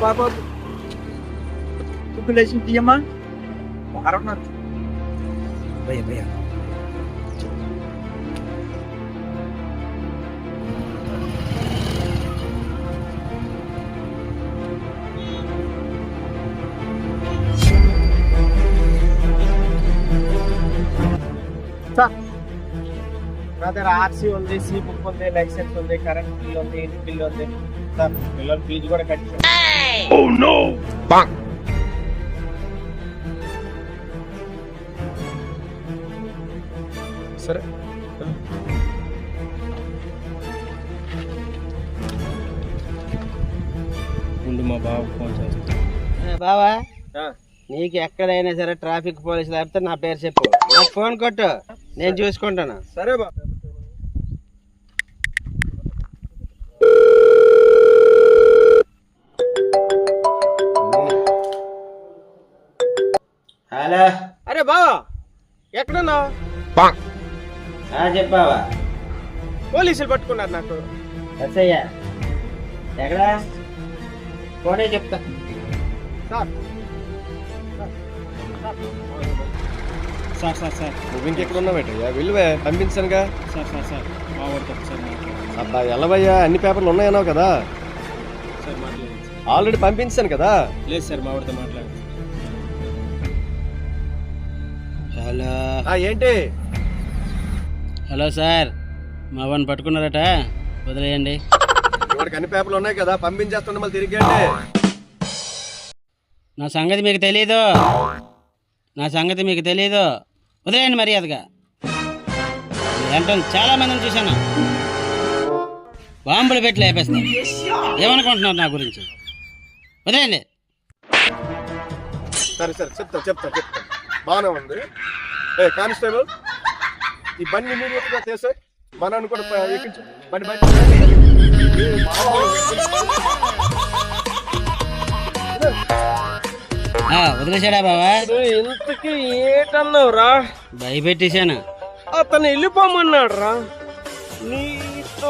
apa-apa. Google Legends dia mah Harap na Baya baya Stop. నా దగ్గర RC ఉంది C book ఉంది licence ఉంది కరెంట్ బిల్ ఉంది ఇంటి బిల్ ఉంది. సార్ పిల్లల ఫీజు కూడా కట్టాను సరే. ముందు మా బాబు ఫోన్ చేస్తాను ఏ బావా నీకు ఎక్కడైనా సరే ట్రాఫిక్ పోలీసులు లేకపోతే నా పేరు చెప్పు. నాకు ఫోన్ కొట్టు. నేను చూసుకుంటాను. సరే బాబు. అరే బావా ఎక్కడున్నావు? ఆ, చెప్పావా? పోలీసులు పట్టుకున్నారు నాకు. ఎస్ఐయా ఎక్కడా? ఫోనే చెప్తా. సార్. Sir sir sir. నువ్వు ఇంకెక్కడ ఉన్నావేటయ్యా వెళ్ళువే పంపించానుగా. Sir sir sir. మా వాడితో ఒకసారి మాట్లాడండి అబ్బా ఎల్లవయ్యా అన్ని పేపర్లు ఉన్నాయన్నావు కదా. సార్ మాట్లాడండి ఆల్రెడీ పంపించాను కదా. లేదు సార్ మా వాడితో మాట్లాడండి. హలో. ఆ ఏంటి? హలో సార్ మా వాడిని పట్టుకున్నారట. వదిలేయండి. వాడికి అన్ని పేపర్లు ఉన్నాయి కదా పంపించేస్తుండే మళ్ళీ తిరిగండి నా సంగతి మీకు తెలీదు. నా సంగతి మీకు తెలీదు. వదిలేయండి మర్యాదగా. అంటే చాలా మందిని చూశాను. బాంబులు పెట్టి లేపేస్తాను ఏమనుకుంటున్నారు నా గురించి? వదిలేయండి. సరే సరే చెప్తా చెప్తా చెప్తా. బాగానే ఉంది. ఏ కానిస్టేబుల్ ఈ బండి ఇమీడియట్గా చేసే మన కూడా ఎక్కించు. బండి వదిలేశాడా బావా? ఇంతకీ ఏటన్నావు రా భయపెట్టేశాను. అతను వెళ్ళిపోమన్నాడు రా నీతో